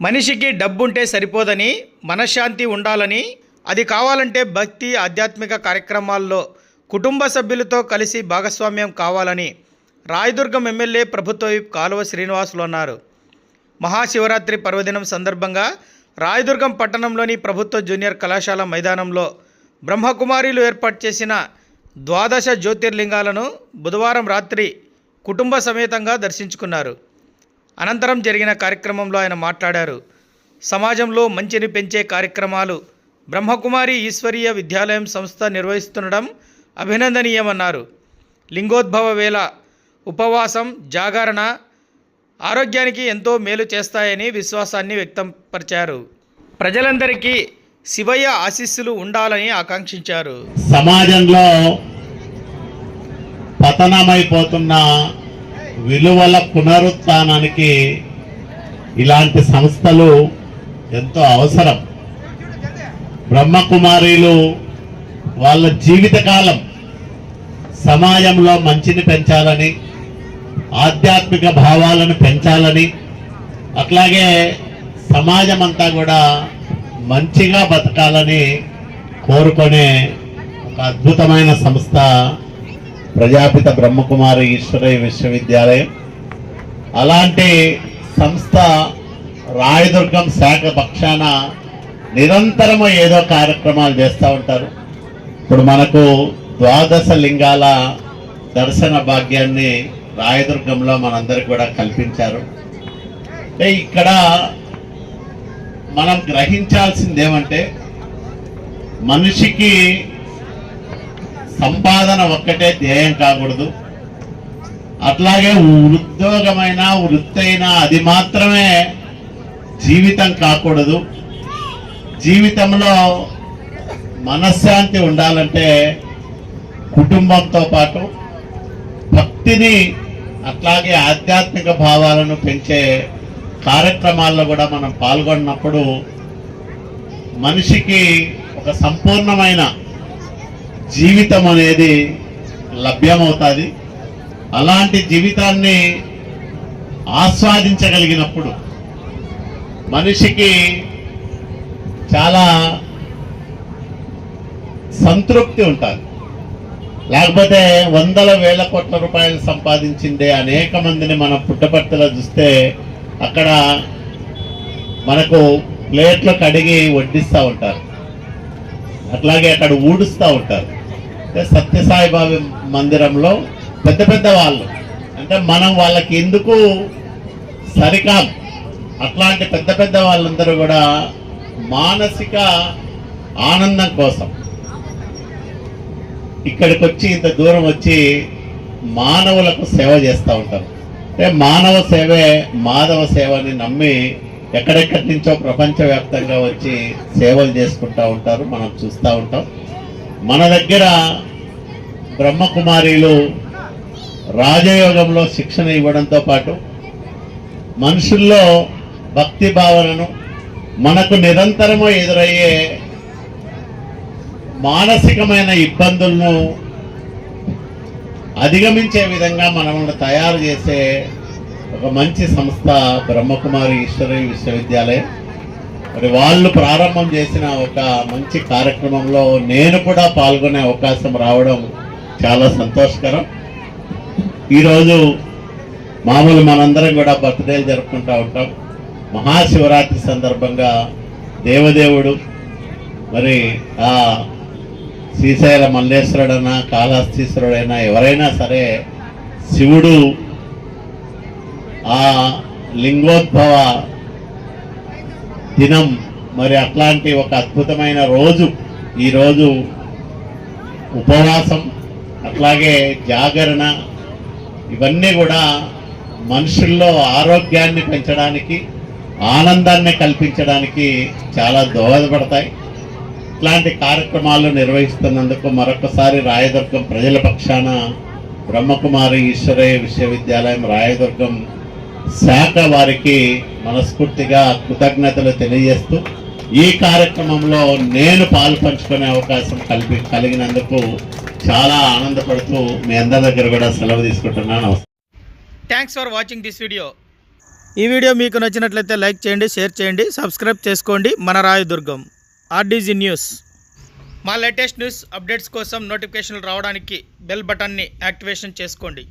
మనిషికి డబ్బుంటే సరిపోదని మనశ్శాంతి ఉండాలని అది కావాలంటే భక్తి ఆధ్యాత్మిక కార్యక్రమాల్లో కుటుంబ సభ్యులతో కలిసి భాగస్వామ్యం కావాలని రాయదుర్గం ఎమ్మెల్యే ప్రభుత్వ కాలువ శ్రీనివాసులు అన్నారు. మహాశివరాత్రి పర్వదినం సందర్భంగా రాయదుర్గం పట్టణంలోని ప్రభుత్వ జూనియర్ కళాశాల మైదానంలో బ్రహ్మకుమారీలు ఏర్పాటు చేసిన ద్వాదశ జ్యోతిర్లింగాలను బుధవారం రాత్రి కుటుంబ సమేతంగా దర్శించుకున్నారు. అనంతరం జరిగిన కార్యక్రమంలో ఆయన మాట్లాడారు. సమాజంలో మంచిని పెంచే కార్యక్రమాలు బ్రహ్మకుమారి ఈశ్వరీయ విద్యాలయం సంస్థ నిర్వహిస్తుండడం అభినందనీయమన్నారు. లింగోద్భవ వేళ ఉపవాసం జాగరణ ఆరోగ్యానికి ఎంతో మేలు చేస్తాయని విశ్వాసాన్ని వ్యక్తపరిచారు. ప్రజలందరికీ శివయ్య ఆశీస్సులు ఉండాలని ఆకాంక్షించారు. సమాజంలో పతనమైపోతున్న విలువల పునరుత్థానానికి ఇలాంటి సంస్థలు ఎంతో అవసరం. బ్రహ్మకుమారీలు వాళ్ళ జీవితకాలం సమాజంలో మంచిని పెంచాలని ఆధ్యాత్మిక భావాలను పెంచాలని అట్లాగే సమాజం అంతా కూడా మంచిగా బతకాలని కోరుకునే ఒక అద్భుతమైన సంస్థ ప్రజాపిత బ్రహ్మకుమారి ఈశ్వరయ్య విశ్వవిద్యాలయం. అలాంటి సంస్థ రాయదుర్గం శాఖ పక్షాన నిరంతరము ఏదో కార్యక్రమాలు చేస్తూ ఉంటారు. ఇప్పుడు మనకు ద్వాదశ లింగాల దర్శన భాగ్యాన్ని రాయదుర్గంలో మనందరికి కూడా కల్పించారు. అంటే ఇక్కడ మనం గ్రహించాల్సింది ఏమంటే మనిషికి సంపాదన ఒక్కటే ధ్యేయం కాకూడదు. అట్లాగే ఉద్యోగమైన వృత్తి అయినా అది మాత్రమే జీవితం కాకూడదు. జీవితంలో మనశ్శాంతి ఉండాలంటే కుటుంబంతో పాటు భక్తిని అట్లాగే ఆధ్యాత్మిక భావాలను పెంచే కార్యక్రమాల్లో కూడా మనం పాల్గొన్నప్పుడు మనిషికి ఒక సంపూర్ణమైన జీవితం అనేది లభ్యమవుతుంది. అలాంటి జీవితాన్ని ఆస్వాదించగలిగినప్పుడు మనిషికి చాలా సంతృప్తి ఉంటుంది. లేకపోతే వందల వేల కోట్ల రూపాయలు సంపాదించిందే అనేక మందిని మనం పుట్టపర్తిలో చూస్తే అక్కడ మనకు ప్లేట్లు కడిగి వడ్డిస్తూ ఉంటారు. అట్లాగే అక్కడ ఊడుస్తూ ఉంటారు. అంటే మందిరంలో పెద్ద పెద్ద వాళ్ళు. అంటే మనం వాళ్ళకి ఎందుకు సరికాం? అట్లాంటి పెద్ద పెద్ద వాళ్ళందరూ కూడా మానసిక ఆనందం కోసం. ఇక్కడికి వచ్చి ఇంత దూరం వచ్చి మానవులకు సేవ చేస్తూ ఉంటారు. అంటే మానవ సేవే మాధవ సేవ అని నమ్మి ఎక్కడెక్కడి నుంచో ప్రపంచవ్యాప్తంగా వచ్చి సేవలు చేసుకుంటూ ఉంటారు. మనం చూస్తూ ఉంటాం. మన దగ్గర బ్రహ్మకుమారీలు రాజయోగంలో శిక్షణ ఇవ్వడంతో పాటు మనుషుల్లో భక్తి భావనను మనకు నిరంతరము ఎదురయ్యే మానసికమైన ఇబ్బందులను అధిగమించే విధంగా మనల్ని తయారు చేసే ఒక మంచి సంస్థ బ్రహ్మకుమారి ఈశ్వరీ విశ్వవిద్యాలయం. మరి వాళ్ళు ప్రారంభం చేసిన ఒక మంచి కార్యక్రమంలో నేను కూడా పాల్గొనే అవకాశం రావడం చాలా సంతోషకరం. ఈరోజు మామూలు మనందరం కూడా బర్త్డేలు జరుపుకుంటూ ఉంటాం. మహాశివరాత్రి సందర్భంగా దేవదేవుడు మరి ఆ శ్రీశైల మల్లేశ్వరుడైనా కాళహస్తీశ్వరుడైనా ఎవరైనా సరే శివుడు ఆ లింగోద్భవ దినం. మరి అట్లాంటి ఒక అద్భుతమైన రోజు ఈరోజు ఉపవాసం అట్లాగే జాగరణ ఇవన్నీ కూడా మనుషుల్లో ఆరోగ్యాన్ని పెంచడానికి ఆనందాన్ని కల్పించడానికి చాలా దోహదపడతాయి. ఇట్లాంటి కార్యక్రమాలు నిర్వహిస్తున్నందుకు మరొకసారి రాయదుర్గం ప్రజల పక్షాన బ్రహ్మకుమారి ఈశ్వరయ్య విశ్వవిద్యాలయం రాయదుర్గం శాఖ వారికి మనస్ఫూర్తిగా కృతజ్ఞతలు తెలియజేస్తూ ఈ కార్యక్రమంలో నేను పాలు పంచుకునే అవకాశం కలిపి కలిగినందుకు చాలా ఆనందపడుతూ మీ అందరి దగ్గర కూడా సెలవు తీసుకుంటున్నాను. Thanks for watching this video ఈ వీడియో మీకు నచ్చినట్లయితే లైక్ చేయండి షేర్ చేయండి సబ్స్క్రైబ్ చేసుకోండి. మన రాయదుర్గం ఆర్డీజీ న్యూస్ మా లేటెస్ట్ న్యూస్ అప్డేట్స్ కోసం నోటిఫికేషన్లు రావడానికి బెల్ బటన్ని యాక్టివేషన్ చేసుకోండి.